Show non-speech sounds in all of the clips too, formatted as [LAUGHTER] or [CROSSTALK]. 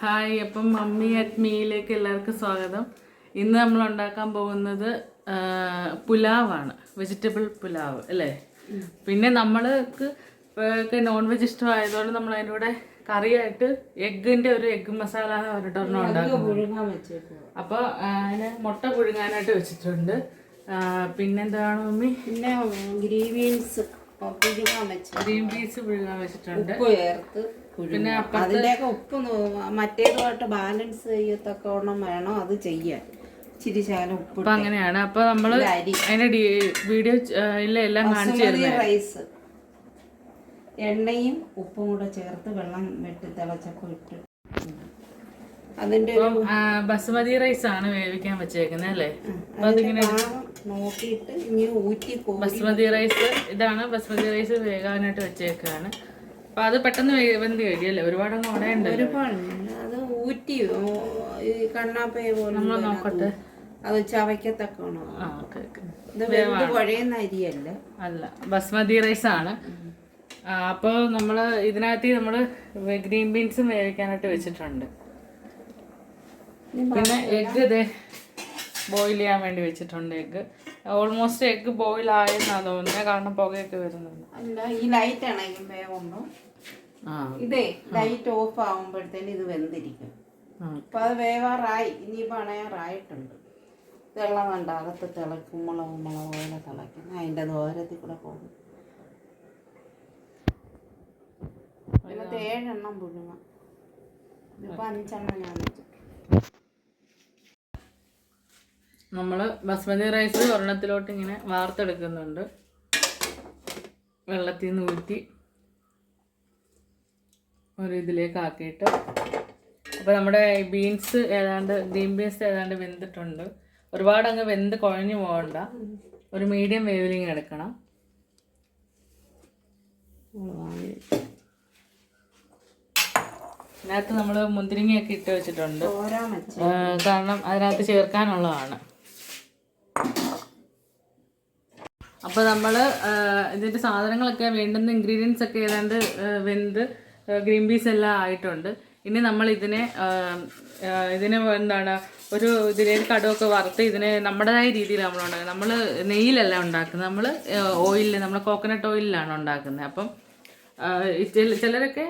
Hi അപ്പം mummy at മീയിലേക്ക് എല്ലാവർക്കും സ്വാഗതം. ഇന്ന് നമ്മൾ ഉണ്ടാക്കാൻ പോകുന്നത് പുലാവാണ്. വെജിറ്റബിൾ പുലാവ് അല്ലേ? പിന്നെ നമ്മൾക്ക് നോൺ വെജ് ഇഷ്ടമായതുകൊണ്ട് നമ്മൾ അതിന്റെ കൂടെ കറിയായിട്ട് എഗ്ഗിന്റെ ഒരു എഗ്ഗ് മസാല എന്ന് പുഴുങ്ങാൻ അപ്പോൾ അതിന് മുട്ട പുഴുങ്ങാനായിട്ട് വെച്ചിട്ടുണ്ട്. പിന്നെന്താണ് മമ്മി? പിന്നെ ഗ്രീൻ ബീൻസ് ഗ്രീൻ ബീൻസ് പുഴുങ്ങാൻ വെച്ചിട്ടുണ്ട്. ചേർത്ത്. പിന്നെ അതിന്റെയൊക്കെ ഉപ്പ് മറ്റേതുമായിട്ട് ബാലൻസ് ചെയ്യത്തക്കോണം വേണം അത് ചെയ്യാൻ. ഇച്ചിരി ശകലം ഉപ്പ് അപ്പം അങ്ങനെയാണ്. അപ്പോൾ നമ്മൾ അതിന്റെ അതിന്റെ വീഡിയോ എല്ലാം കാണിച്ചു റൈസ് എണ്ണയും ഉപ്പും കൂടെ ചേർത്ത് വെള്ളം വെട്ടി തിളച്ചപ്പോൾ ഇട്ട്. അതിന്റെ ബസുമതി റൈസ് ആണ് വേവിക്കാൻ വെച്ചേക്കുന്നത് അല്ലേ? അതിന്റെ നോക്കിയിട്ട് ഇനി ഊറ്റി ബസുമതി റൈസ് ഇതാണ്. ബസുമതി റൈസ് വേകാനായിട്ട് വെച്ചേക്കാണ്. അപ്പൊ അത് പെട്ടെന്ന് വെന്ത് കഴിയല്ലേ ഒരുപാടൊന്നും ഉടയുണ്ട് ഒരുപാടില്ല അത് ഊറ്റി ഈ കണ്ണാപ്പയെ പോലെ നമ്മൾ നോക്കട്ടെ. അത് ചവയ്ക്കത്തക്കണോ ഇത് വെന്ത് കുഴയുന്ന അരിയല്ല? അല്ല ബസ്മതി റൈസ് ആണ് അപ്പോൾ നമ്മൾ ഇതിനകത്ത് നമ്മൾ ഗ്രീൻ ബീൻസും വേവിക്കാനായിട്ട് വെച്ചിട്ടുണ്ട്. പിന്നെ എഗ്ഗ് ഇത് ബോയിൽ ചെയ്യാൻ വേണ്ടി വെച്ചിട്ടുണ്ട് എഗ്ഗ്. ഓൾമോസ്റ്റ് എഗ്ഗ് ബോയിൽ ആയെന്നാണ് തോന്നുന്നത് കാരണം പുകയൊക്കെ വരുന്നുണ്ട്. അല്ല ഈ ലൈറ്റ് ആണെങ്കിൽ ആ ഇതേ ലൈറ്റ് ഓഫ് ആകുമ്പോഴത്തേന് ഇത് വെന്തിരിക്കും. അപ്പൊ അത് വേവാറായി. ഇനിയിപ്പോ അണയാറായിട്ടുണ്ട്. വെള്ളം കണ്ട അകത്ത് തിളക്കും. മുളക് മുളക് പോലെ തിളയ്ക്കും. അതിന്റെ ദോരത്തിൽ കൂടെ പോകും. അതിനകത്ത് ഏഴെണ്ണം പുഴുങ്ങാം. ഇതിപ്പോ അഞ്ചെണ്ണം ഞാൻ വെച്ചു. നമ്മൾ ബസ്മതി റൈസ് ഒരെണ്ണത്തിലോട്ട് ഇങ്ങനെ വാർത്തെടുക്കുന്നുണ്ട്. വെള്ളത്തിൽ നിന്ന് ഊറ്റി. ഒരു ഇതിലേക്ക് ആക്കിയിട്ട് അപ്പോൾ നമ്മുടെ ബീൻസ് ഏതാണ്ട് ഗ്രീൻ ബീൻസ് ഏതാണ്ട് വെന്തിട്ടുണ്ട്. ഒരുപാട് അങ്ങ് വെന്ത് കുഴഞ്ഞു പോകണ്ട. ഒരു മീഡിയം വേവിലിങ് എടുക്കണം. അതിനകത്ത് നമ്മൾ മുന്തിരിങ്ങയൊക്കെ ഇട്ട് വെച്ചിട്ടുണ്ട്. കാരണം അതിനകത്ത് ചേർക്കാനുള്ളതാണ്. അപ്പോൾ നമ്മൾ ഇതിന്റെ സാധനങ്ങളൊക്കെ വേണ്ടുന്ന ഇൻഗ്രീഡിയൻസ് ഒക്കെ ഏതാണ്ട് വെന്ത് ഗ്രീൻ പീസ് എല്ലാം ആയിട്ടുണ്ട്. ഇനി നമ്മൾ ഇതിനെ ഇതിനെ എന്താണ് ഒരു ഇതിലേക്ക് കടുവൊക്കെ വറുത്ത് ഇതിനെ നമ്മുടേതായ രീതിയിൽ നമ്മൾ ഉണ്ടാക്കുന്നത്. നമ്മൾ നെയ്യിലല്ല ഉണ്ടാക്കുന്നത്. നമ്മൾ ഓയിലിൽ നമ്മൾ കോക്കനട്ട് ഓയിലിലാണ് ഉണ്ടാക്കുന്നത്. അപ്പം ചിലരൊക്കെ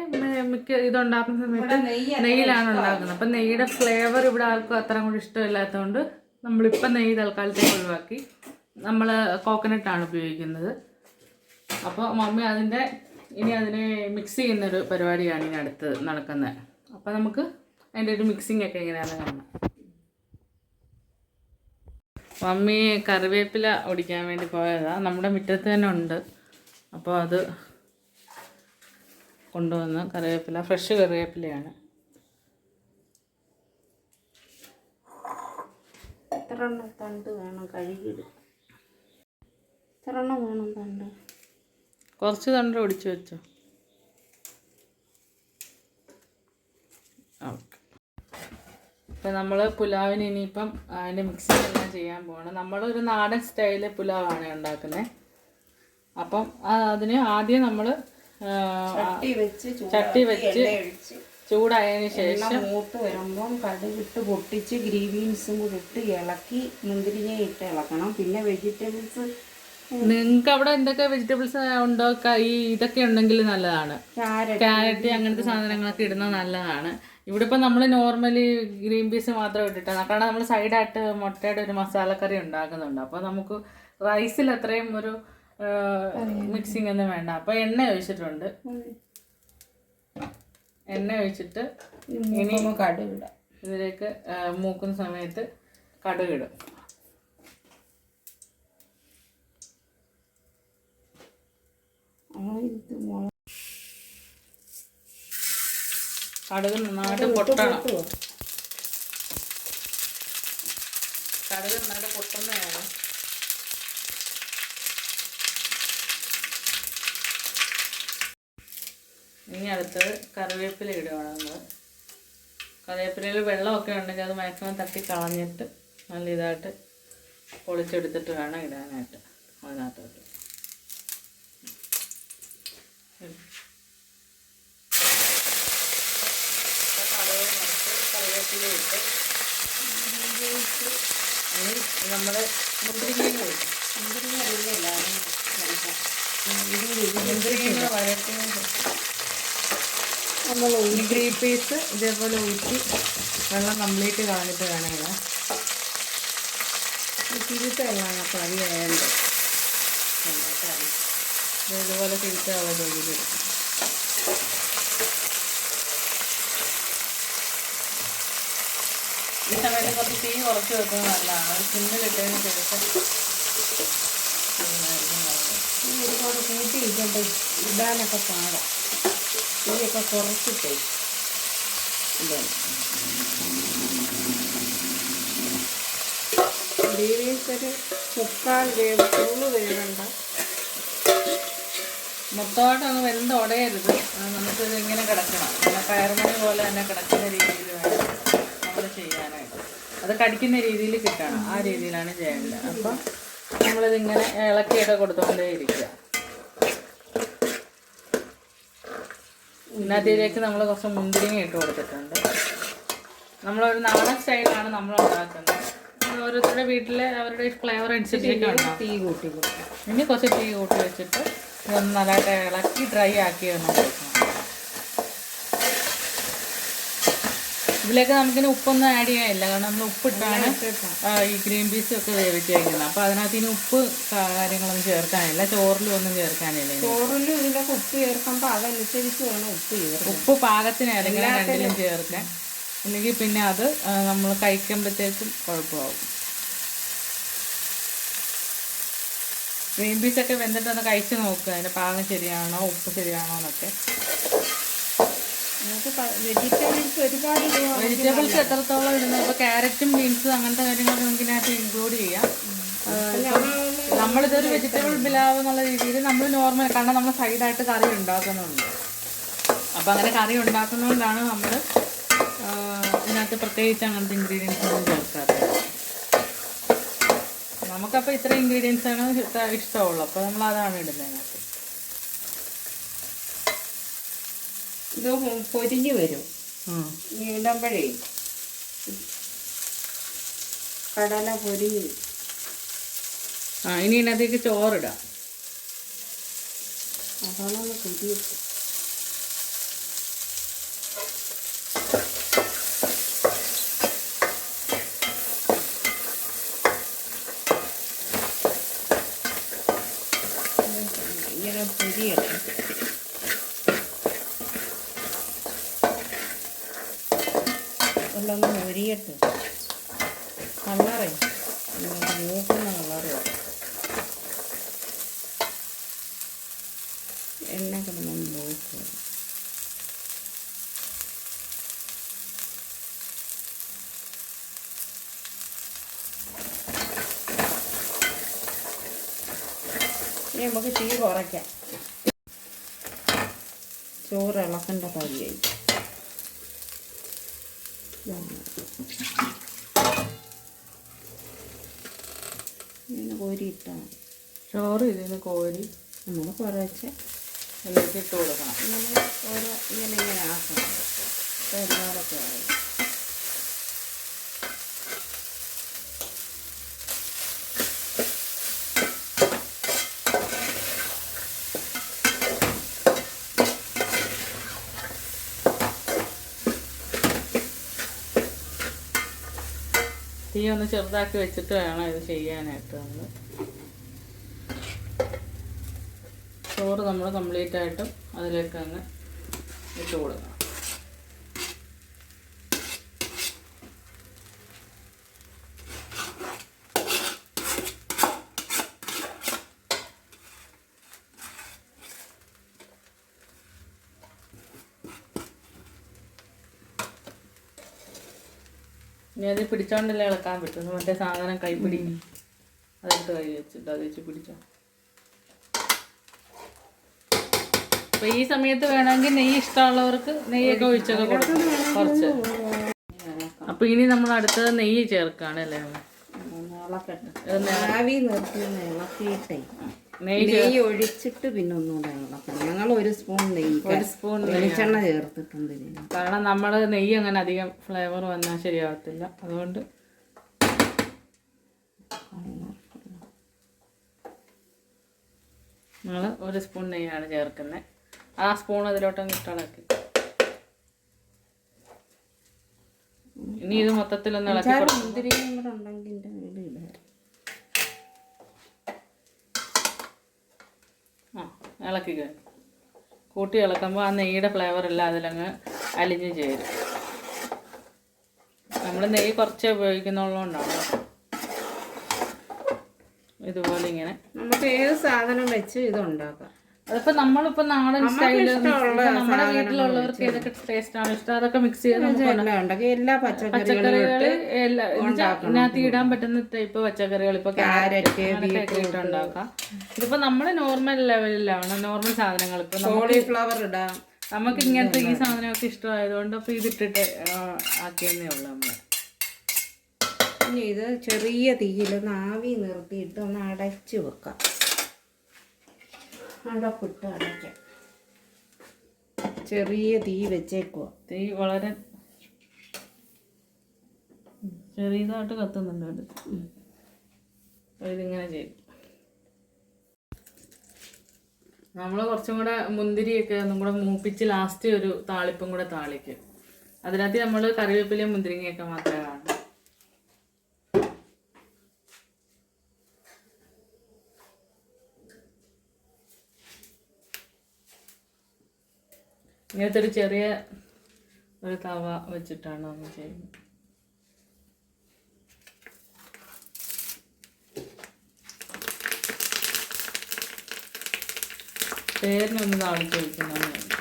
മിക്ക ഇതുണ്ടാക്കുന്ന സമയത്ത് നെയ്യിലാണ് ഉണ്ടാക്കുന്നത്. അപ്പം നെയ്യുടെ ഫ്ലേവർ ഇവിടെ ആർക്കും അത്ര കൂടി ഇഷ്ടമില്ലാത്തതുകൊണ്ട് നമ്മളിപ്പം നെയ്യ് തൽക്കാലത്തേക്ക് ഒഴിവാക്കി. നമ്മൾ കോക്കനട്ടാണ് ഉപയോഗിക്കുന്നത്. അപ്പോൾ മമ്മി അതിന്റെ ഇനി അതിനെ മിക്സ് ചെയ്യുന്നൊരു പരിപാടിയാണ് ഇനി അടുത്ത് നടക്കുന്നത്. അപ്പോൾ നമുക്ക് അതിന്റെ ഒരു മിക്സിംഗ് ഒക്കെ എങ്ങനെയാണെന്ന് കാണാം. മമ്മി കറിവേപ്പില ഒടിക്കാൻ വേണ്ടി പോയതാണ് നമ്മുടെ മുറ്റത്ത് തന്നെ ഉണ്ട്. അപ്പോൾ അത് കൊണ്ടുവന്ന് കറിവേപ്പില ഫ്രഷ് കറിവേപ്പിലയാണ്. എത്ര എണ്ണം തണ്ട് വേണം കഴുകിയിടും എത്ര എണ്ണം വേണം തണ്ട്? കുറച്ച് തണ്ട് ഒടിച്ച് വെച്ചോ. ഓക്കെ. ഇപ്പം നമ്മൾ പുലാവിന് ഇനിയിപ്പം അതിന്റെ എല്ലാം ചെയ്യാൻ പോകണം നമ്മളൊരു നാടൻ സ്റ്റൈൽ പുലാവാണ് ഉണ്ടാക്കുന്നത് അപ്പം അതിന് ആദ്യം നമ്മൾ ചട്ടി വെച്ച് ചൂടായതിന് ശേഷം മൂത്ത് വരുമ്പം കടുകിട്ട് പൊട്ടിച്ച് ഗ്രീൻ ബീൻസും കൂടി ഇട്ട് ഇളക്കി മുന്തിരിങ്ങ ഇട്ട് ഇളക്കണം. പിന്നെ വെജിറ്റബിൾസ് നിങ്ങൾക്ക് അവിടെ എന്തൊക്കെ വെജിറ്റബിൾസ് ഉണ്ടോ? ഈ ഇതൊക്കെ ഉണ്ടെങ്കിൽ നല്ലതാണ്. ക്യാരറ്റ് അങ്ങനത്തെ സാധനങ്ങളൊക്കെ ഇടുന്നത് നല്ലതാണ്. ഇവിടെ ഇപ്പം നമ്മൾ നോർമലി ഗ്രീൻ പീസ് മാത്രം ഇട്ടിട്ടാണ്. കാരണം നമ്മൾ സൈഡായിട്ട് മുട്ടയുടെ ഒരു മസാലക്കറി ഉണ്ടാക്കുന്നുണ്ട്. അപ്പോൾ നമുക്ക് റൈസിൽ അത്രയും ഒരു മിക്സിംഗ് ഒന്നും വേണ്ട. അപ്പോൾ എണ്ണ ഒഴിച്ചിട്ടുണ്ട്. എണ്ണ ഒഴിച്ചിട്ട് ഇനി കടുകിടാം ഇതിലേക്ക് മൂക്കുന്ന സമയത്ത് കടുകിടും ഇത് മുളക് കടുക് നന്നായിട്ട് പൊട്ടണം? കടുക് നന്നായിട്ട് പൊട്ടുന്നതാണ്. ഇനി അടുത്തത് കറിവേപ്പില ഇടുകയാണ് നമ്മൾ കറിവേപ്പിലയിൽ വെള്ളമൊക്കെ ഉണ്ടെങ്കിൽ അത് മാക്സിമം തട്ടി കളഞ്ഞിട്ട് നല്ല ഇതായിട്ട് പൊളിച്ചെടുത്തിട്ട് വേണം ഇടാനായിട്ട് അതിനകത്തോട്ട് ഇപ്പം കടുക് വെള്ളത്തിലിട്ട് ഇനി കൂടി. മുന്തിരിങ്ങ അറിയില്ല മുന്തിരിങ്ങ വഴറ്റി. നമ്മൾ ഗ്രീൻ പീസ് ഇതേപോലെ ഊറ്റി വെള്ളം കംപ്ലീറ്റ് കളഞ്ഞിട്ട് വേണം ഇടാൻ. അപ്പോൾ പതിയായുണ്ട് ഇത് ഇതേപോലെ തിരിച്ചുള്ള ജോലി ഈ സമയത്ത് കുറച്ച് തീ കുറച്ച് വെക്കുന്നത് നല്ലതാണ്. ഒരു സിമ്മിലിട്ടതിന് ശേഷം തീ ഒരുപാട് കൂട്ടിയിരിക്കട്ടെ ഇടാനൊക്കെ പാടാം. തീയൊക്കെ കുറച്ചിട്ടേ ഇല്ലേ ഒരു മുക്കാൽ വേവ് ഫുള്ള് വേവണ്ട. മൊത്തമായിട്ട് അങ്ങ് വെന്ത് ഉടയരുത്. നമുക്കിത് ഇങ്ങനെ കിടക്കണം. പയറുമണി പോലെ തന്നെ കിടക്കുന്ന രീതിയിൽ വേണം നമ്മൾ ചെയ്യാനായിട്ട്. അത് കടിക്കുന്ന രീതിയിൽ കിട്ടണം. ആ രീതിയിലാണ് ചെയ്യേണ്ടത്. അപ്പം നമ്മളിതിങ്ങനെ ഇളക്കിയൊക്കെ കൊടുത്തുകൊണ്ടേ ഇരിക്കുക ഇതിനകത്തേക്ക് നമ്മൾ കുറച്ച് മുന്തിരിങ്ങ ഇട്ട് കൊടുത്തിട്ടുണ്ട്. നമ്മളൊരു നാടൻ സ്റ്റൈലാണ് നമ്മൾ ഉണ്ടാക്കുന്നത് ഓരോരുത്തരുടെ വീട്ടിലെ അവരുടെ ഫ്ലേവർ അനുസരിച്ചൊക്കെ ഉണ്ടാവും. തീ കൂട്ടി കൊടുക്കുക ഇനി കുറച്ച് തീ കൂട്ടി വെച്ചിട്ട് ഇതൊന്ന് നല്ലതായിട്ട് ഇളക്കി ഡ്രൈ ആക്കി ഒന്ന് കൊടുക്കണം ഇതിലേക്ക് നമുക്കിനി ഉപ്പൊന്നും ആഡ് ചെയ്യാനില്ല. കാരണം നമ്മൾ ഉപ്പിട്ടാണ് ഈ ഗ്രീൻ പീസും ഒക്കെ വേവിച്ച് വയ്ക്കുന്നത് അപ്പോൾ അതിനകത്ത് ഇനി ഉപ്പ് കാര്യങ്ങളൊന്നും ചേർക്കാനില്ല. ചോറിലും ഒന്നും ചേർക്കാനില്ല. ചോറിലും ഇതിലൊക്കെ ഉപ്പ് ചേർക്കുമ്പോൾ അതനുസരിച്ച് വേണം ഉപ്പ് ചേർക്കാൻ. ഉപ്പ് പാകത്തിന് ഏതെങ്കിലും രണ്ടിലും ചേർക്കാൻ. അല്ലെങ്കിൽ പിന്നെ അത് നമ്മൾ കഴിക്കുമ്പോഴത്തേക്കും കുഴപ്പമാകും ഗ്രീൻ പീസൊക്കെ വെന്തിട്ടൊന്ന് കഴിച്ച് നോക്കുക അതിന്റെ പാകം ശരിയാണോ ഉപ്പ് ശരിയാണോ എന്നൊക്കെ. നമുക്ക് വെജിറ്റബിൾസ് ഒരുപാട്. വെജിറ്റബിൾസ് എത്രത്തോളം ഇടുന്നത്? ഇപ്പോൾ ക്യാരറ്റും ബീൻസും അങ്ങനത്തെ കാര്യങ്ങളൊക്കെ നമുക്ക് ഇതിനകത്ത് ഇൻക്ലൂഡ് ചെയ്യാം. നമ്മൾ നമ്മളിതൊരു വെജിറ്റബിൾ ബിലാവ് എന്നുള്ള രീതിയിൽ നമ്മൾ നോർമൽ കാരണം നമ്മൾ സൈഡായിട്ട് കറി ഉണ്ടാക്കുന്നുണ്ട്. അപ്പോൾ അങ്ങനെ കറി ഉണ്ടാക്കുന്നതുകൊണ്ടാണ് നമ്മൾ ഇതിനകത്ത് പ്രത്യേകിച്ച് അങ്ങനത്തെ ഇൻഗ്രീഡിയൻസ് ഒന്നും ചേർക്കാറ് നമുക്കപ്പോൾ ഇത്ര ഇൻഗ്രീഡിയൻസ് ആണ് ഇഷ്ട- ഇഷ്ടമുള്ളൂ. അപ്പോൾ നമ്മൾ അതാണ് ഇടുന്നത് ഇത് പൊരിഞ്ഞ് വരും. ഇടുമ്പോഴേ കടല പൊരിഞ്ഞ്. ആ ഇനി ഇതിനകത്തേക്ക് ചോറിടാം. അതാണ് ഒന്ന് എല്ലാം മൊരിയട്ടെ കളറേ മൂക്കുന്ന കളറ്. എണ്ണ കിടന്നു മൂക്കുക ഇനി നമുക്ക് തീ കുറയ്ക്കാം. ചോറ് ഇളക്കേണ്ട കാര്യമായി ഇങ്ങനെ മതി ചോറ് ഇതിന് കോരി നമ്മൾ കുറച്ച് ഇതിലേക്ക് ഇട്ട് കൊടുക്കണം. നമ്മൾ ഓരോ ഇങ്ങനെ ഇങ്ങനെ ആക്കണം. അപ്പോൾ എല്ലാവരൊക്കെ ആയി. തീ ഒന്ന് ചെറുതാക്കി വെച്ചിട്ട് വേണം ഇത് ചെയ്യാനായിട്ട് നമ്മൾ ചോറ് നമ്മൾ കംപ്ലീറ്റ് ആയിട്ടും അതിലേക്ക് അങ്ങ് ഇട്ട് കൊടുക്കണം. ഇനി അത് പിടിച്ചോണ്ടല്ലേ ഇളക്കാൻ പറ്റും. മറ്റേ സാധനം കൈപ്പിടി അതെടുത്ത് കൈ വെച്ചിട്ട് അത് വെച്ച് പിടിച്ചോ. അപ്പൊ ഈ സമയത്ത് വേണമെങ്കിൽ നെയ്യ് ഇഷ്ടമുള്ളവർക്ക് നെയ്യൊക്കെ ഒഴിച്ചൊക്കെ കൊടുക്കും. കുറച്ച്. അപ്പൊ ഇനി നമ്മൾ അടുത്തത് നെയ്യ് ചേർക്കാണ് അല്ലേ ആവി നിർത്തി ഇളക്കിയിട്ടേ. നെയ്യ് ഒഴിച്ചിട്ട് പിന്നെ ഒന്നുകൂടെ ഇളക്കണം. ഞങ്ങൾ ഒരു സ്പൂൺ നെയ്യ് ഒരു സ്പൂൺ വെളിച്ചെണ്ണ ചേർത്തിട്ടുണ്ട് കാരണം നമ്മൾ നെയ്യ് അങ്ങനെ അധികം ഫ്ലേവർ വന്നാൽ ശരിയാവത്തില്ല. അതുകൊണ്ട് നമ്മൾ ഒരു സ്പൂൺ നെയ്യാണ് ചേർക്കുന്നത്. ആ സ്പൂൺ അതിലോട്ടങ്ങ് ഇട്ടിളക്കി ഇനി ഇത് മൊത്തത്തിലൊന്ന് ഇളക്കി ആ ഇളക്കി കഴിഞ്ഞു കൂട്ടി ഇളക്കുമ്പോൾ ആ നെയ്യുടെ ഫ്ലേവർ എല്ലാം അതിലങ്ങ് അലിഞ്ഞ് ചേരും. നമ്മൾ നെയ്യ് കുറച്ചേ ഉപയോഗിക്കുന്നുള്ളതുകൊണ്ടാണ് ഇതുപോലെ ഇങ്ങനെ നമുക്ക് ഏത് സാധനം വെച്ച് ഇത് ഉണ്ടാക്കാം? അതിപ്പോ നമ്മളിപ്പോ നാടൻ സ്റ്റൈൽ നമ്മുടെ വീട്ടിലുള്ളവർക്ക് ഏതൊക്കെ ടേസ്റ്റ് ആണ്? ഇഷ്ടം? അതൊക്കെ മിക്സ് ചെയ്ത് നമുക്ക് എല്ലാം പച്ചക്കറികളും ഇതിനകത്ത് ഇടാൻ പറ്റുന്ന ടൈപ്പ് പച്ചക്കറികൾ ഇപ്പൊ ക്യാരറ്റ് ഇട്ടുണ്ടാക്കാം ഇതിപ്പോ നമ്മൾ നോർമൽ ലെവലിലാണ് നോർമൽ സാധനങ്ങൾ ഇപ്പൊ കോളിഫ്ലവർ ഇടാം. നമുക്ക് ഇങ്ങനത്തെ ഈ സാധനമൊക്കെ ഇഷ്ടമായതുകൊണ്ട് അപ്പൊ ഇതിട്ടിട്ട് ആക്കിയെന്നേ ഉള്ളു നമ്മൾ. ഇത് ചെറിയ തീയിലൊന്ന് ആവി നിർത്തിയിട്ട് ഒന്ന് അടച്ചു വെക്കാം. അടപ്പിട്ട് അടയ്ക്കാം. ചെറിയ തീ വെച്ചേക്കുക തീ വളരെ ചെറിയതായിട്ട് കത്തുന്നുണ്ട് അത് ഇതിങ്ങനെ ചെയ്യും. നമ്മൾ കുറച്ചും കൂടെ മുന്തിരിയൊക്കെ ഒന്നും കൂടെ മൂപ്പിച്ച് ലാസ്റ്റ് ഒരു താളിപ്പും കൂടെ താളിക്കും. അതിനകത്ത് നമ്മൾ കറിവേപ്പിലയും മുന്തിരിങ്ങയൊക്കെ മാത്രമേ കാണൂ. ഇങ്ങനത്തെ ഒരു ചെറിയ ഒരു തവ വെച്ചിട്ടാണ് നമ്മൾ ചെയ്യുന്നത്. പേരിനൊന്ന് താളിച്ച് വയ്ക്കുന്നതാണ് നല്ലത്.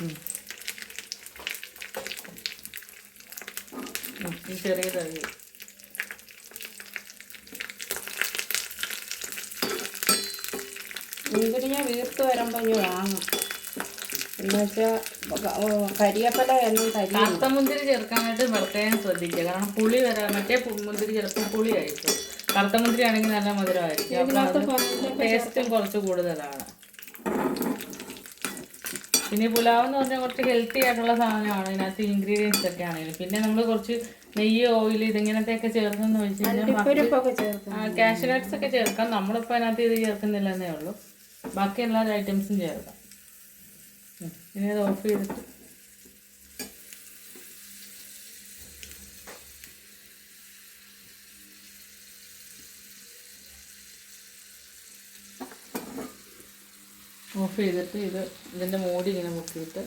ഉം, ഈ ചെറിയ തവി മുന്തിരിങ്ങ വരുമ്പോൾ ഇനി വാങ്ങും എന്നുവെച്ചാൽ കരിയപ്പല എന്നും കരി കറുത്ത മുന്തിരി ചേർക്കാനായിട്ട് പ്രത്യേകം ശ്രദ്ധിക്കുക. കാരണം പുളി വരാൻ മറ്റേ മുന്തിരി ചിലപ്പോൾ പുളിയായിരിക്കും. കറുത്ത മുന്തിരി ആണെങ്കിൽ നല്ല മധുരമായിരിക്കും. അപ്പോൾ ടേസ്റ്റും കുറച്ച് കൂടുതലാണ്. പിന്നെ പുലാവ് എന്ന് പറഞ്ഞാൽ കുറച്ച് ഹെൽത്തി ആയിട്ടുള്ള സാധനമാണ്. ഇതിനകത്ത് ഇൻഗ്രീഡിയൻസ് ഒക്കെ ആണെങ്കിലും. പിന്നെ നമ്മൾ കുറച്ച് നെയ്യ് ഓയിൽ ഇതിങ്ങനത്തെയൊക്കെ ചേർന്നെന്ന് വെച്ച് കഴിഞ്ഞാൽ ഉപ്പൊക്കെ ചേർക്കും കാഷ്യൂ നട്ട്സ് ഒക്കെ ചേർക്കാം. നമ്മളിപ്പോൾ അതിനകത്ത് ഇത് ചേർക്കുന്നില്ലെന്നേ ഉള്ളൂ. ബാക്കി എല്ലാ ഐറ്റംസും ചേർക്കാം. ഇനി അത് ഓഫ് ചെയ്തിട്ട്. ഓഫ് ചെയ്തിട്ട് ഇത് ഇതിന്റെ മൂടി ഇങ്ങനെ മുക്കിയിട്ട്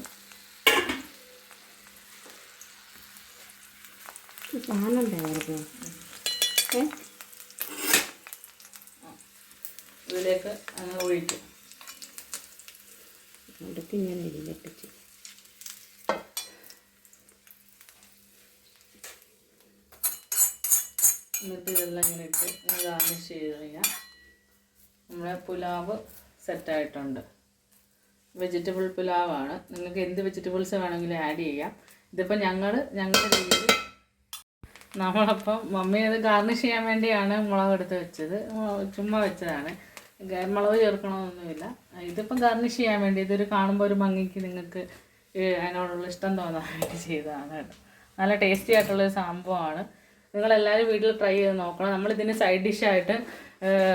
ഏ? ഇതിലേക്ക് അങ്ങനെ ഒഴിക്കും ഇടയ്ക്ക് ഇങ്ങനെ ഇരിക്കട്ടിച്ച് എന്നിട്ട് ഇതെല്ലാം ഇങ്ങനെ ഇട്ട് ഗാർണിഷ് ചെയ്ത് കഴിഞ്ഞാൽ നമ്മുടെ പുലാവ് സെറ്റായിട്ടുണ്ട് വെജിറ്റബിൾ പുലാവാണ്. നിങ്ങൾക്ക് എന്ത് വെജിറ്റബിൾസ് വേണമെങ്കിലും ആഡ് ചെയ്യാം. ഇതിപ്പോൾ ഞങ്ങൾ ഞങ്ങളുടെ രീതിയിൽ നമ്മളപ്പം മമ്മി അത് ഗാർണിഷ് ചെയ്യാൻ വേണ്ടിയാണ് മുളക് എടുത്ത് വെച്ചത്. ചുമ്മാ വെച്ചതാണ്. മുളക് ചേർക്കണമെന്നൊന്നുമില്ല ഇതിപ്പം ഗാർണിഷ് ചെയ്യാൻ വേണ്ടി ഇതൊരു കാണുമ്പോൾ ഒരു ഭംഗിക്ക് നിങ്ങൾക്ക് അതിനോടുള്ള ഇഷ്ടം തോന്നാൻ വേണ്ടി ചെയ്തതാണ് കേട്ടോ. നല്ല ടേസ്റ്റി ആയിട്ടുള്ളൊരു സംഭവമാണ്. നിങ്ങളെല്ലാവരും വീട്ടിൽ ട്രൈ ചെയ്ത് നോക്കണം. നമ്മൾ ഇതിന് സൈഡ് ഡിഷായിട്ട്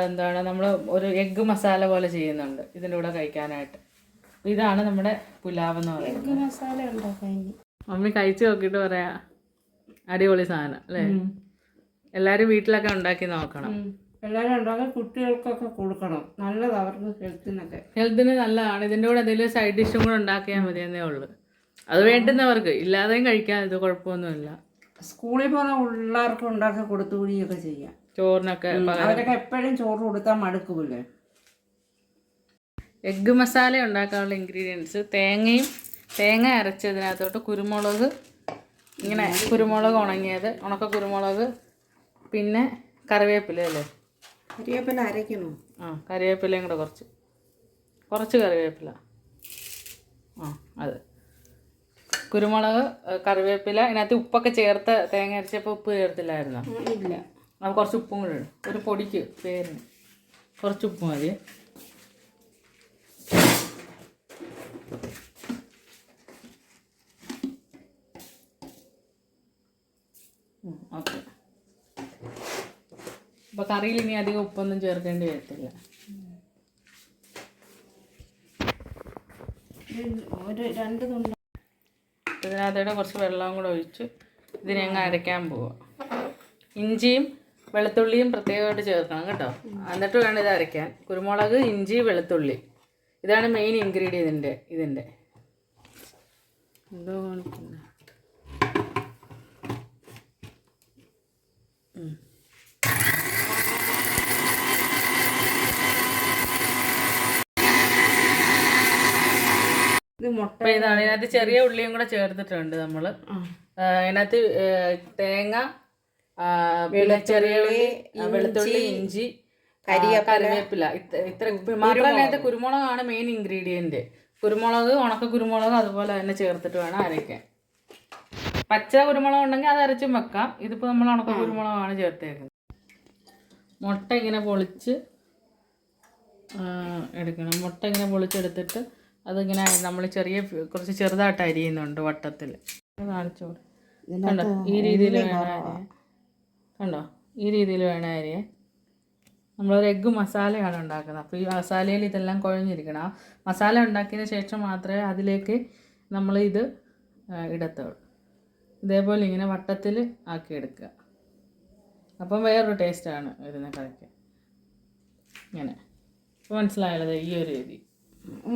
എന്താണ് നമ്മൾ ഒരു എഗ്ഗ് മസാല പോലെ ചെയ്യുന്നുണ്ട് ഇതിന്റെ കൂടെ കഴിക്കാനായിട്ട്. ഇതാണ് നമ്മുടെ പുലാവ് എന്ന് പറയുന്നത്. എഗ്ഗ് മസാല ഉണ്ടാക്കാൻ മമ്മി കഴിച്ചു നോക്കിയിട്ട് പറയാ. അടിപൊളി സാധനം അല്ലേ? എല്ലാവരും വീട്ടിലൊക്കെ ഉണ്ടാക്കി നോക്കണം. എല്ലാവരും ഉണ്ടാക്കി കുട്ടികൾക്കൊക്കെ കൊടുക്കണം. നല്ലത് അവർക്ക് ഹെൽത്തിനൊക്കെ ഹെൽത്തിന് നല്ലതാണ്. ഇതിന്റെ കൂടെ എന്തെങ്കിലും സൈഡ് ഡിഷും കൂടെ ഉണ്ടാക്കിയാൽ മതി എന്നേ ഉള്ളൂ. അത് വേണ്ടുന്നവർക്ക്. ഇല്ലാതെയും കഴിക്കാൻ ഇത് കുഴപ്പമൊന്നുമില്ല. സ്കൂളിൽ പോകുന്ന പിള്ളേർക്ക് ഉണ്ടാക്കി കൊടുത്തു കൊടുത്തുകൂടിയൊക്കെ ചെയ്യാം. ചോറിനൊക്കെ അവരൊക്കെ എപ്പോഴും ചോറ് കൊടുത്താൽ മടുക്കുമല്ലേ എഗ്ഗ് മസാല ഉണ്ടാക്കാനുള്ള ഇൻഗ്രീഡിയൻസ് തേങ്ങയും തേങ്ങ അരച്ചതിനകത്തോട്ട് കുരുമുളക് ഇങ്ങനെ കുരുമുളക് ഉണങ്ങിയത് ഉണക്ക കുരുമുളക് പിന്നെ കറിവേപ്പില അല്ലേ? കരിവേപ്പില അരയ്ക്കണോ? ആ കറിവേപ്പിലയും കൂടെ കുറച്ച്. കുറച്ച് കറിവേപ്പില. ആ അതെ. കുരുമുളക് കറിവേപ്പില ഇതിനകത്ത് ഉപ്പൊക്കെ ചേർത്ത് തേങ്ങ അരച്ചപ്പോൾ ഉപ്പ് ചേർത്തില്ലായിരുന്നോ? ഇല്ല. അപ്പോൾ കുറച്ച് ഉപ്പും കൂടെ ഇടും. ഒരു പൊടിക്ക് പേരിന്. കുറച്ച് ഉപ്പ് മതി ഓക്കെ അപ്പോൾ കറിയിൽ ഇനി അധികം ഉപ്പൊന്നും ചേർക്കേണ്ടി വരത്തില്ല. ഒരു- രണ്ട് തുണ്ട്. ഇതിനകത്തോടെ കുറച്ച് വെള്ളവും കൂടെ ഒഴിച്ച് ഇതിനെ അങ്ങ് അരയ്ക്കാൻ പോവാം. ഇഞ്ചിയും വെളുത്തുള്ളിയും പ്രത്യേകമായിട്ട് ചേർക്കണം കേട്ടോ. എന്നിട്ട് വേണം ഇത് അരയ്ക്കാൻ. കുരുമുളക് ഇഞ്ചി വെളുത്തുള്ളി. ഇതാണ് മെയിൻ ഇൻഗ്രീഡിയൻ ഇതിന്റെ ഇതിന്റെ എന്തോ. ഇത് മുട്ട ഇതാണ്. ഇതിനകത്ത് ചെറിയ ഉള്ളിയും കൂടെ ചേർത്തിട്ടുണ്ട് നമ്മൾ. അതിനകത്ത് തേങ്ങ പിന്നെ ചെറിയ ഉള്ളി വെളുത്തുള്ളി ഇഞ്ചി കരി കറിവേപ്പില ഇത്ര ഇത്ര മാത്രമല്ല അതിനകത്ത് കുരുമുളകാണ് മെയിൻ ഇൻഗ്രീഡിയന്റ് കുരുമുളക് ഉണക്ക കുരുമുളക് അതുപോലെ തന്നെ ചേർത്തിട്ട് വേണം അരയ്ക്കാൻ. പച്ച കുരുമുളക് ഉണ്ടെങ്കിൽ അത് അരച്ചും വെക്കാം. ഇതിപ്പോ നമ്മൾ ഉണക്ക കുരുമുളകാണ് ചേർത്തേക്കുന്നത്. മുട്ട ഇങ്ങനെ പൊളിച്ച് എടുക്കണം. മുട്ട ഇങ്ങനെ പൊളിച്ചെടുത്തിട്ട് അതിങ്ങനെ നമ്മൾ ചെറിയ കുറച്ച് ചെറുതായിട്ട് അരിയുന്നുണ്ട് വട്ടത്തിൽ കാണിച്ചോട് കണ്ടോ? ഈ രീതിയിൽ വേണം കണ്ടോ? ഈ രീതിയിൽ വേണം അരിയെ നമ്മളൊരു എഗ്ഗ് മസാലയാണ് ഉണ്ടാക്കുന്നത്. അപ്പോൾ ഈ മസാലയിൽ ഇതെല്ലാം കുഴഞ്ഞിരിക്കണം. ആ മസാല ഉണ്ടാക്കിയതിന് ശേഷം മാത്രമേ അതിലേക്ക് നമ്മൾ ഇത് ഇടത്തുള്ളൂ. ഇതേപോലെ ഇങ്ങനെ വട്ടത്തിൽ ആക്കി എടുക്കുക അപ്പം വേറൊരു ടേസ്റ്റാണ് ഇതിനെ കറിക്ക് ഇങ്ങനെ. ഇപ്പോൾ മനസ്സിലായുള്ളത് ഈ ഒരു രീതി.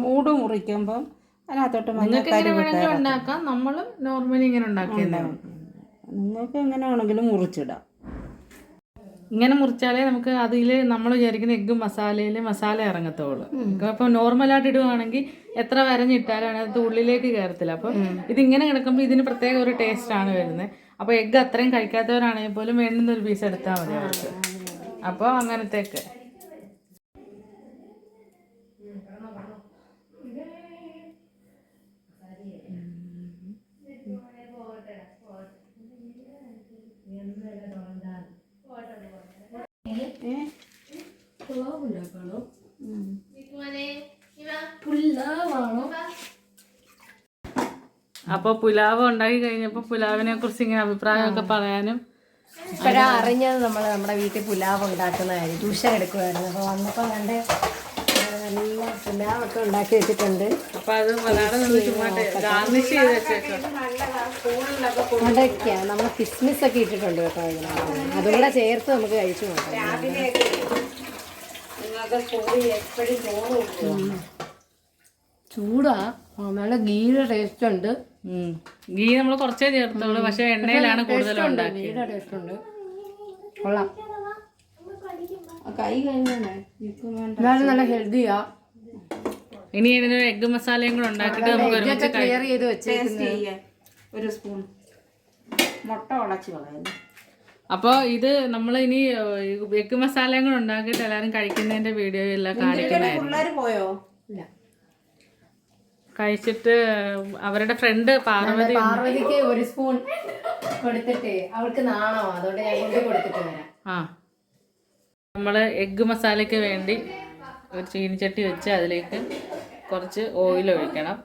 മൂട് മുറിക്കുമ്പം അതിനകത്തോട്ട് മഞ്ഞക്കരി ഉണ്ടാക്കാം. നമ്മൾ നോർമലി ഇങ്ങനെ ഉണ്ടാക്കിയിട്ടുണ്ടാവും നിങ്ങൾക്ക് എങ്ങനെ ആണെങ്കിലും മുറിച്ചിടാം. ഇങ്ങനെ മുറിച്ചാലേ നമുക്ക് അതിൽ നമ്മൾ വിചാരിക്കുന്ന എഗ്ഗ് മസാലയിൽ മസാല ഇറങ്ങത്തുള്ളൂ. അപ്പോൾ നോർമലായിട്ട് ഇടുവാണെങ്കിൽ എത്ര വരഞ്ഞിട്ടാലും അതിനകത്ത് ഉള്ളിലേക്ക് കയറത്തില്ല. അപ്പോൾ ഇതിങ്ങനെ കിടക്കുമ്പോൾ ഇതിന് പ്രത്യേക ഒരു ടേസ്റ്റ് ആണ് വരുന്നത് അപ്പോൾ എഗ്ഗ് അത്രയും കഴിക്കാത്തവരാണെങ്കിൽ പോലും വേണ്ടുന്ന ഒരു പീസ് എടുത്താൽ മതി അവർക്ക്. അപ്പോൾ അങ്ങനത്തെയൊക്കെ അപ്പോൾ പുലാവ് ഉണ്ടാക്കി കഴിഞ്ഞപ്പോൾ പുലാവിനെ കുറിച്ച് ഇങ്ങനെ അഭിപ്രായമൊക്കെ പറയാനും. ഇപ്പഴാ അറിഞ്ഞത് നമ്മൾ നമ്മുടെ വീട്ടിൽ പുലാവ് ഉണ്ടാക്കുന്ന കാര്യം. ട്യൂഷൻ എടുക്കുമായിരുന്നു അപ്പോൾ വന്നപ്പോൾ കണ്ട് പുലാവൊക്കെ ഉണ്ടാക്കി വെച്ചിട്ടുണ്ട്. അത് അതൊക്കെയാണ് നമ്മൾ കിസ്മിസ് ഒക്കെ ഇട്ടിട്ടുണ്ട് കേട്ടോ ഇതിനകത്ത് അതും കൂടെ ചേർത്ത് നമുക്ക് കഴിച്ചു നോക്കാം. ചൂടാ. നല്ല ഗീയുടെ ടേസ്റ്റ് ഉണ്ട്. ഗീ നമ്മൾ കുറച്ചേ ചേർത്തുള്ളൂ. പക്ഷെ എണ്ണയിലാണ് കൂടുതലും ഉണ്ടാക്കിയത്. ഗീയുടെ ടേസ്റ്റ് ഉണ്ട്. കൊള്ളാം. കൈ കഴിഞ്ഞേ എന്നാലും നല്ല ഹെൽത്തിയാ. ഇനി ഇതിനൊരു എഗ്ഗ് മസാലയും കൂടെ ഉണ്ടാക്കിയിട്ട് നമുക്ക് ഒരുമിച്ച് ക്ലിയർ ചെയ്ത് വെച്ച് ഒരു സ്പൂൺ മുട്ട ഉടച്ച് കളയുന്നു. അപ്പോൾ ഇത് നമ്മൾ ഇനി എഗ്ഗ് മസാലയും കൂടെ ഉണ്ടാക്കിയിട്ട് എല്ലാവരും കഴിക്കുന്നതിന്റെ വീഡിയോ എല്ലാം കാണിക്കുന്നതായിരിക്കും പോയോ? ഇല്ല. കഴിച്ചിട്ട് അവരുടെ ഫ്രണ്ട് പാർവതി പാർവതിക്ക് ഒരു സ്പൂൺ കൊടുത്തിട്ട് അവൾക്ക് നാണോ? അതുകൊണ്ട് ഞാൻ കൊടുത്തിട്ട് വരാം. ആ. നമ്മൾ എഗ്ഗ് മസാലയ്ക്ക് വേണ്ടി ഒരു ചീനിച്ചട്ടി വെച്ച് അതിലേക്ക് കുറച്ച് ഓയിൽ ഒഴിക്കണം.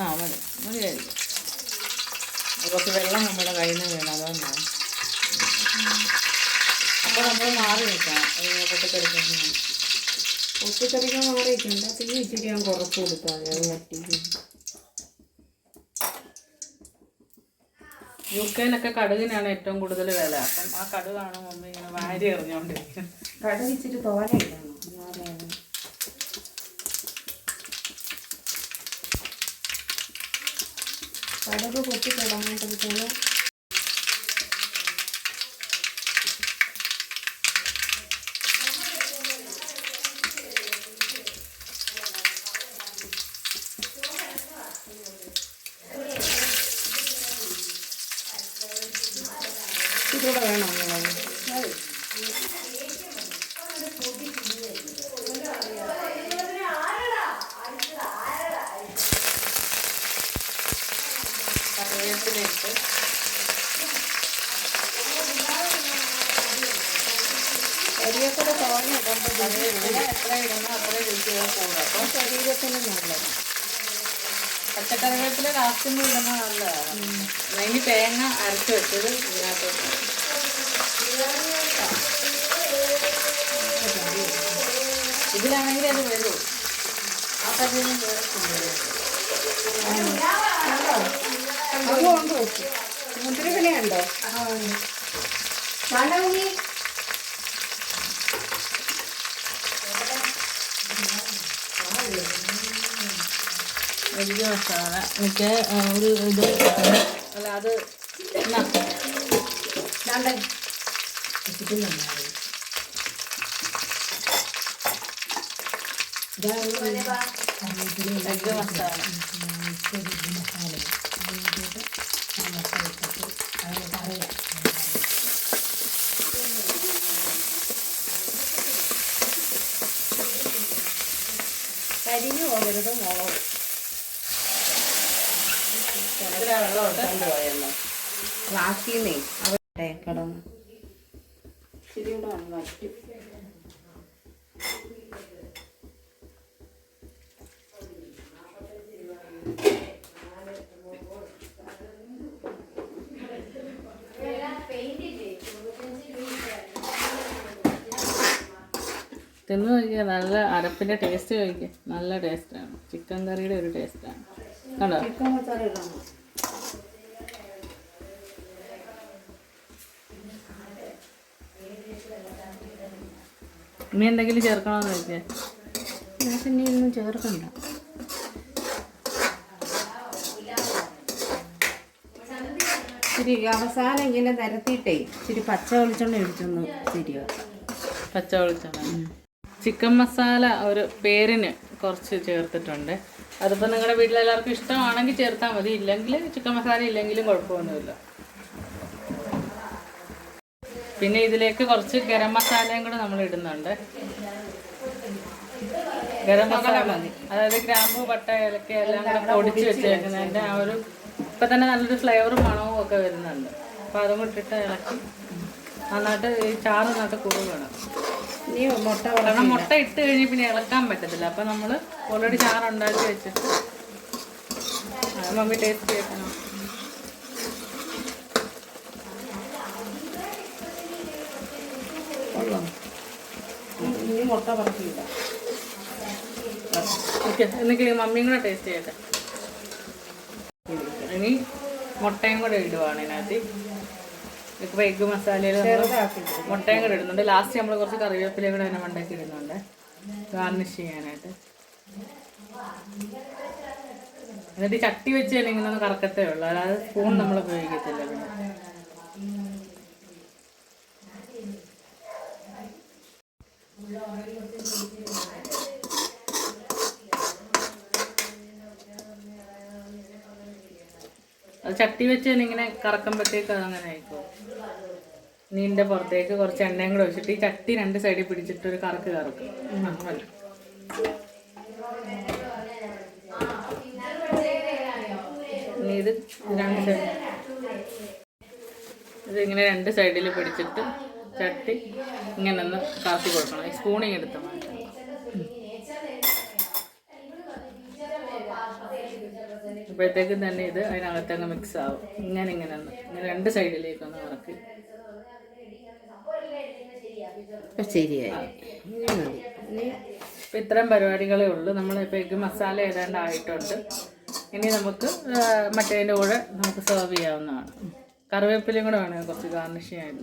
ആ മതി. മതി കഴിക്കും കുറച്ച് വെള്ളം നമ്മുടെ കയ്യിൽ നിന്ന് വീണം. അതുകൊണ്ടാണ് അപ്പോൾ നമ്മൾ മാറി നിൽക്കണം. പൊട്ടിക്കറിക്കാൻ പൊട്ടിക്കറിക്കാൻ മാറി മാറിയിട്ടുണ്ട് തീ ഇച്ചിരി ഞാൻ കുറച്ച് കൊടുത്താൽ മതി. അത് യു കെയിലൊക്കെ കടുകിനാണ് ഏറ്റവും കൂടുതൽ വില. അപ്പം ആ കടുകാണ് മമ്മി ഇങ്ങനെ വാരി എറിഞ്ഞുകൊണ്ടിരിക്കുന്നത് കടുക് ഇച്ചിരി അത് കടുക് പൊട്ടി തുടങ്ങുമ്പോഴത്തേന് കൂടെ വേണം തോന്നി ഇടുമ്പോൾ കറിവേപ്പില എത്ര ഇടുന്നോ അത്ര രുചിയോ കൂടും അപ്പോൾ ശരീരത്തിന് നല്ലത് പച്ചക്കറിവേപ്പില ലാസ്റ്റിന് ഇടുന്ന നല്ലതാണ് അതിന് തേങ്ങ അരച്ച് വെച്ചത് ഇതിനകത്തോട്ട്. ഇടും. ഇതിലാണെങ്കിൽ അത് വരൂ. ആ പതിനും അത് കൊണ്ട്? വെച്ചു മുന്തിരിങ്ങയുണ്ടോ വേണ്ട ഉണ്ണി വലിയ മസാല. എനിക്ക് ഒരു ഇത് അല്ല അത് വേണ്ട എഗ് മസാല കരിഞ്ഞു പോകരുത് മുളക് വെള്ളം ഇട്ട് കൊണ്ടുപോയല്ലോ ക്ലാസ്സിന്നേ അവിടെ കിടന്ന്. തിന്നു നോക്കിയാൽ നല്ല അരപ്പിന്റെ ടേസ്റ്റ് കഴിക്കുക നല്ല ടേസ്റ്റാണ് ചിക്കൻ കറിയുടെ ഒരു ടേസ്റ്റാണ് കണ്ടോ? ഇനി എന്തെങ്കിലും ചേർക്കണമെന്ന് ചോദിച്ചേ? ഞാൻ പിന്നെ ഒന്നും ചേർക്കണ്ട. ഇച്ചിരി അവസാനം ഇങ്ങനെ നിരത്തിയിട്ടേ ഇച്ചിരി പച്ച വെളിച്ചെണ്ണ ഒഴിച്ചൊന്ന് ശരിയാ പച്ച വെളിച്ചെണ്ണ. ചിക്കൻ മസാല ഒരു പേരിന് കുറച്ച് ചേർത്തിട്ടുണ്ട്. അതിപ്പോൾ നിങ്ങളുടെ വീട്ടിലെല്ലാവർക്കും ഇഷ്ടമാണെങ്കിൽ ചേർത്താൽ മതി. ഇല്ലെങ്കിൽ ചിക്കൻ മസാല ഇല്ലെങ്കിലും കുഴപ്പമൊന്നുമില്ല. പിന്നെ ഇതിലേക്ക് കുറച്ച് ഗരം മസാലയും കൂടെ നമ്മൾ ഇടുന്നുണ്ട്. ഗരം മസാല മതി. അതായത് ഗ്രാമ്പു പട്ട ഏലക്ക എല്ലാം കൂടെ പൊടിച്ച് വെച്ചേക്കുന്നതിന്റെ ആ ഒരു ഇപ്പം തന്നെ നല്ലൊരു ഫ്ലേവറും മണവും ഒക്കെ വരുന്നുണ്ട്. അപ്പോൾ അതും ഇട്ടിട്ട് ഇളക്കി. നന്നായിട്ട് ഈ ചാറ് നന്നായിട്ട് കുറവ് വേണം ഇനി മുട്ട കാരണം മുട്ട ഇട്ട് കഴിഞ്ഞ് പിന്നെ ഇളക്കാൻ പറ്റത്തില്ല. അപ്പം നമ്മൾ ഓൾറെഡി ചാറ് ഉണ്ടാക്കി വെച്ചിട്ട് അത് മമ്മി ടേസ്റ്റ് ചെയ്യണം ഇനി മുട്ട ഓക്കെ മമ്മിയും കൂടെ ടേസ്റ്റ് ചെയ്യട്ടെ. ഇനി മുട്ടയും കൂടെ ഇടുവാണ് ഇതിനകത്ത്. ഇപ്പോൾ എഗ്ഗ് മസാലയിൽ മുട്ടയും കൂടെ ഇടുന്നുണ്ട്. ലാസ്റ്റ് നമ്മൾ കുറച്ച് കറിവേപ്പിലയും കൂടെ അതിനെ മണ്ടയ്ക്ക് ഇടുന്നുണ്ട്. ഗാർണിഷ് ചെയ്യാനായിട്ട്. എന്നിട്ട് ചട്ടി വെച്ച് തന്നെ ഇങ്ങനെ ഒന്ന് കറക്കത്തേ ഉള്ളൂ. അല്ലാതെ സ്പൂൺ നമ്മൾ ഉപയോഗിക്കത്തില്ല പിന്നെ. അത് ചട്ടി വെച്ച് തന്നെ ഇങ്ങനെ കറക്കുമ്പോഴത്തേക്ക് അതങ്ങനെ അങ്ങനെ ആയിക്കോ നീന്റെ പുറത്തേക്ക് കുറച്ച് എണ്ണയും കൂടെ ഒഴിച്ചിട്ട് ഈ ചട്ടി രണ്ട് സൈഡിൽ പിടിച്ചിട്ട് ഒരു കറക്ക് കറക്കും മതി. ഇനി ഇത് രണ്ട് സൈഡ് ഇതിങ്ങനെ രണ്ട് സൈഡിൽ പിടിച്ചിട്ട് ചട്ടി ഇങ്ങനെ ഒന്ന് കറക്കി കൊടുക്കണം. ഈ സ്പൂണിങ് എടുത്താൽ മാറ്റം അപ്പോഴത്തേക്കും തന്നെ ഇത് അതിനകത്തങ്ങ് മിക്സ് ആവും. ഇങ്ങനെ ഇങ്ങനെ ഒന്ന് ഇങ്ങനെ രണ്ട് സൈഡിലേക്കൊന്ന് ഇപ്പൊ ശരിയായി. ഇപ്പം ഇത്രയും പരിപാടികളേ ഉള്ളൂ. നമ്മളിപ്പോൾ എഗ്ഗ് മസാല ഏതാണ്ട് ആയിട്ടുണ്ട് ഇനി നമുക്ക് മറ്റേതിന്റെ കൂടെ നമുക്ക് സെർവ് ചെയ്യാവുന്നതാണ്. കറിവേപ്പിലയും കൂടെ വേണം കുറച്ച് ഗാർണിഷ് ചെയ്യാൻ.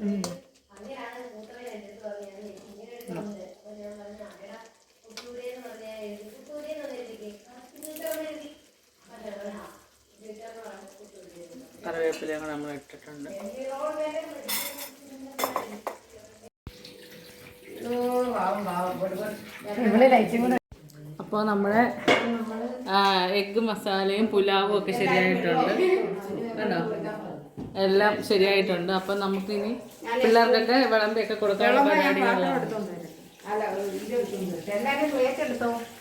കറിവേപ്പിലയും കൂടെ നമ്മൾ ഇട്ടിട്ടുണ്ട്. അപ്പോൾ നമ്മുടെ എഗ്ഗ് മസാലയും പുലാവും ഒക്കെ ശരിയായിട്ടുണ്ട്. കേട്ടോ എല്ലാം ശരിയായിട്ടുണ്ട്. അപ്പം നമുക്കിനി പിള്ളേർക്കൊക്കെ വിളമ്പിയൊക്കെ കൊടുക്കാനുള്ള പരിപാടികളാണ്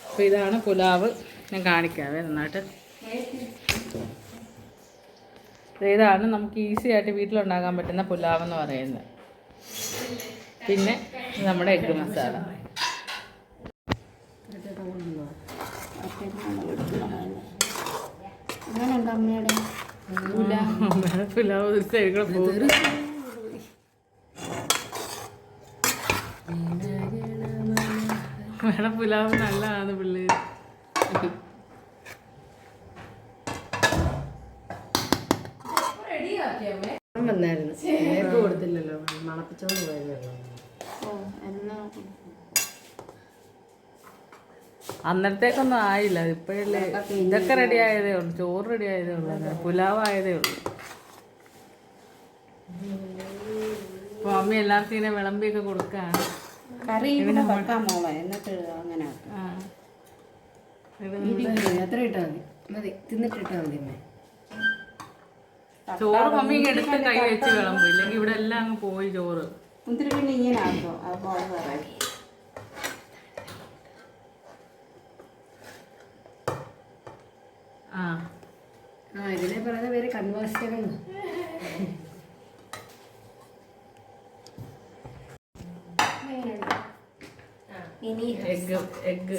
അപ്പോൾ ഇതാണ് പുലാവ്. ഞാൻ കാണിക്കാവേ നന്നായിട്ട്. ഇതാണ് നമുക്ക് ഈസി ആയിട്ട് വീട്ടിലുണ്ടാക്കാൻ പറ്റുന്ന പുലാവ് എന്ന് പറയുന്നത്. പിന്നെ നമ്മുടെ എഗ്ഗ് മസാല പുലാവ് പോകും. അമ്മയുടെ പുലാവ് നല്ലതാണ് പിള്ളേര് വന്നായിരുന്നു. നേരത്തെ കൊടുത്തില്ലല്ലോ. മണപ്പിച്ചോണ്ട് പോയതല്ലോ ഓ എന്നാ അന്നരത്തേക്കൊന്നും ആയില്ല. ഇപ്പോഴല്ലേ ഇതൊക്കെ റെഡി ആയതേ ഉള്ളൂ. ചോറ് റെഡി ആയതേ ഉള്ളൂ. പുലാവ് ആയതേ ഉള്ളൂ. അപ്പൊ അമ്മ എല്ലാവർക്കും ഇങ്ങനെ വിളമ്പിയൊക്കെ കൊടുക്കാണ്. കറി ഇവിടെ വെക്കാം മോളെ? എന്നിട്ട് അങ്ങനെ ആക്കാം. ആ. ഇത് അത്ര ഇട്ടാ മതി? മതി. മതി അമ്മേ. ചോറ് മമ്മി ഇങ്ങ് എടുത്ത് കൈ വെച്ച് വിളമ്പും. ഇല്ലെങ്കിൽ ഇവിടെ എല്ലാം അങ്ങ് പോയി ചോറ്. മുന്തിരി പിന്നെ ഇങ്ങനെ ആക്കും അപ്പോൾ അത് പറയാം ആ. ആ ഇതിനെ പറയുന്ന പേര് കൺവേഴ്സകൾ ഇനി എഗ് എഗ്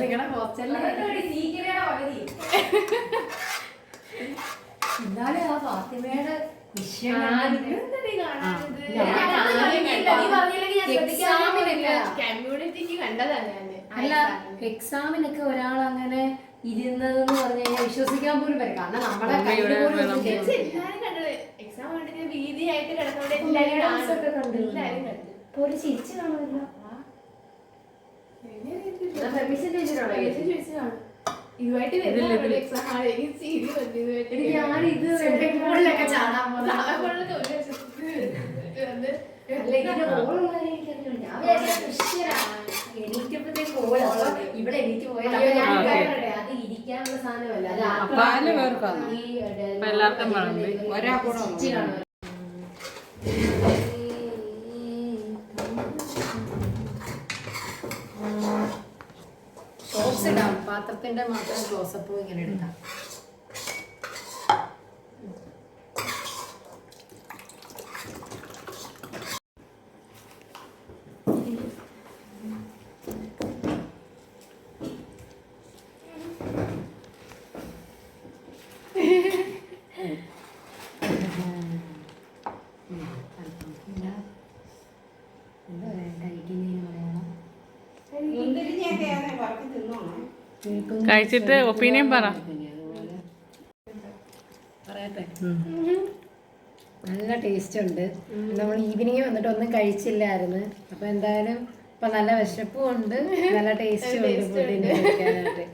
നിങ്ങളുടെ എന്നാലും ആ ഫാത്തിമയുടെ കമ്മ്യൂണിറ്റിക്ക് കണ്ടതാണ് ഞാൻ അല്ല എക്സാമിനൊക്കെ ഒരാൾ അങ്ങനെ ഇരുന്നതെന്ന് പറഞ്ഞു കഴിഞ്ഞാൽ വിശ്വസിക്കാൻ പോലും വരും കാരണം നമ്മളെ എക്സാം കിടന്നോണ്ട് എല്ലാരും ഒക്കെ കണ്ടിരുന്നു. കണ്ടു. അപ്പൊ ഒരു ചിരിച്ചു കാണുമല്ലോ. ഇതുമായിട്ട് ആണ് എനിക്ക് പോയത് ഒരു. ഇവിടെ അത്. ഇരിക്കാനുള്ള സാധനമല്ല. അത് എല്ലാവർക്കും. ഒരാൾ കൂടെ സ്റ്റിച്ച് കാണുമല്ലോ. ഷോർട്സ് ഇടാം പാത്രത്തിന്റെ മാത്രം ക്ലോസപ്പും ഇങ്ങനെ എടുക്കാം കഴിച്ചിട്ട് ഒപ്പീനിയൻ പറ. പറയട്ടെ. നല്ല ടേസ്റ്റ് ഉണ്ട് നമ്മൾ ഈവനിങ് വന്നിട്ട് ഒന്നും കഴിച്ചില്ലായിരുന്നു. അപ്പൊ എന്തായാലും ഇപ്പൊ നല്ല വിശപ്പും ഉണ്ട്. [LAUGHS] നല്ല ടേസ്റ്റും ഉണ്ട് ഫുഡിന് കഴിക്കാനായിട്ട്.